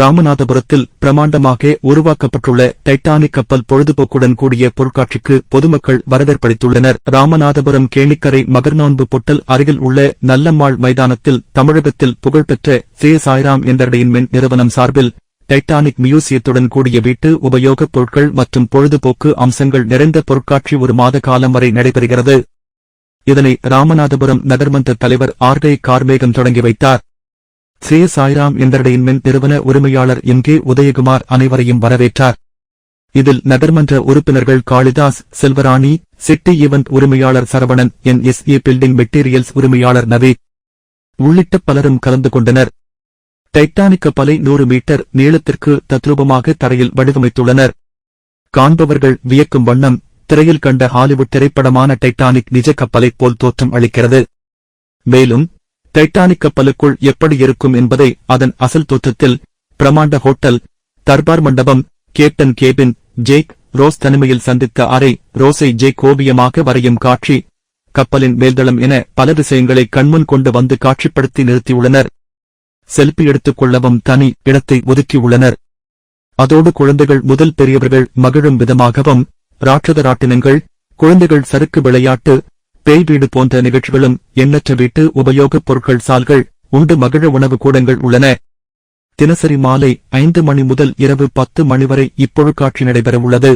ராமநாதபுரத்தில் பிரமாண்டமாக உருவாக்கப்பட்டுள்ள டைட்டானிக் கப்பல் பொழுதுபோக்குடன் கூடிய பொருட்காட்சிக்கு பொதுமக்கள் வரவேற்பளித்துள்ளனர். ராமநாதபுரம் கேணிக்கரை மகர்நோன்பு பொட்டல் அருகில் உள்ள நல்லம்மாள் மைதானத்தில் தமிழகத்தில் புகழ்பெற்ற சே. சாய்ராம் மின் நிறுவனம் சார்பில் டைட்டானிக் மியூசியத்துடன் கூடிய வீட்டு உபயோகப் பொருட்கள் மற்றும் பொழுதுபோக்கு அம்சங்கள் நிறைந்த பொருட்காட்சி ஒரு மாத காலம் வரை நடைபெறுகிறது. இதனை ராமநாதபுரம் நகர்மன்ற தலைவர் ஆர்டே கார்மேகம் தொடங்கி வைத்தார். ஸ்ரீ சாய்ராம் என்டர்டெயின்மெண்ட் நிறுவன உரிமையாளர் எம் கே உதயகுமார் அனைவரையும் வரவேற்றார். இதில் நகர்மன்ற உறுப்பினர்கள் காளிதாஸ் செல்வராணி சிட்டி ஈவெண்ட் உரிமையாளர் Saravanan N S A building materials உரிமையாளர் நவி உள்ளிட்ட பலரும் கலந்து கொண்டனர். டைட்டானிக் கப்பலை நூறு மீட்டர் நீளத்திற்கு தத்ரூபமாக தரையில் வடிவமைத்துள்ளனர். காண்பவர்கள் வியக்கும் வண்ணம் திரையில் கண்ட ஹாலிவுட் திரைப்படமான டைட்டானிக் நிஜ கப்பலை போல் தோற்றம் அளிக்கிறது. மேலும் டைட்டானிக் கப்பலுக்குள் எப்படி இருக்கும் என்பதை அதன் அசல் தோற்றத்தில் பிரமாண்ட ஹோட்டல் தர்பார் மண்டபம் கேப்டன் கேபின் ஜேக் ரோஸ் தனிமையில் சந்தித்த அறை ரோஸை ஜேக் ஓவியமாக வரையும் காட்சி கப்பலின் மேல்தளம் என பல விஷயங்களை கண்முன் கொண்டு வந்து காட்சிப்படுத்தி நிறுத்தியுள்ளனர். செல்பி எடுத்துக் கொள்ளவும் தனி இடத்தை ஒதுக்கியுள்ளனர் அதோடு குழந்தைகள் முதல் பெரியவர்கள் மகிழும் விதமாகவும் ராட்சத ராட்டினங்கள் குழந்தைகள் சறுக்கு விளையாட்டு பேய் வீடு போன்ற நிகழ்ச்சிகளும் எண்ணற்ற வீட்டு உபயோகப் பொருட்கள் சால்கள் உண்டு மகிழ உணவு கூடங்கள் உள்ளன. தினசரி மாலை ஐந்து மணி முதல் இரவு பத்து மணி வரை இப்பொழுக்காட்சி நடைபெறவுள்ளது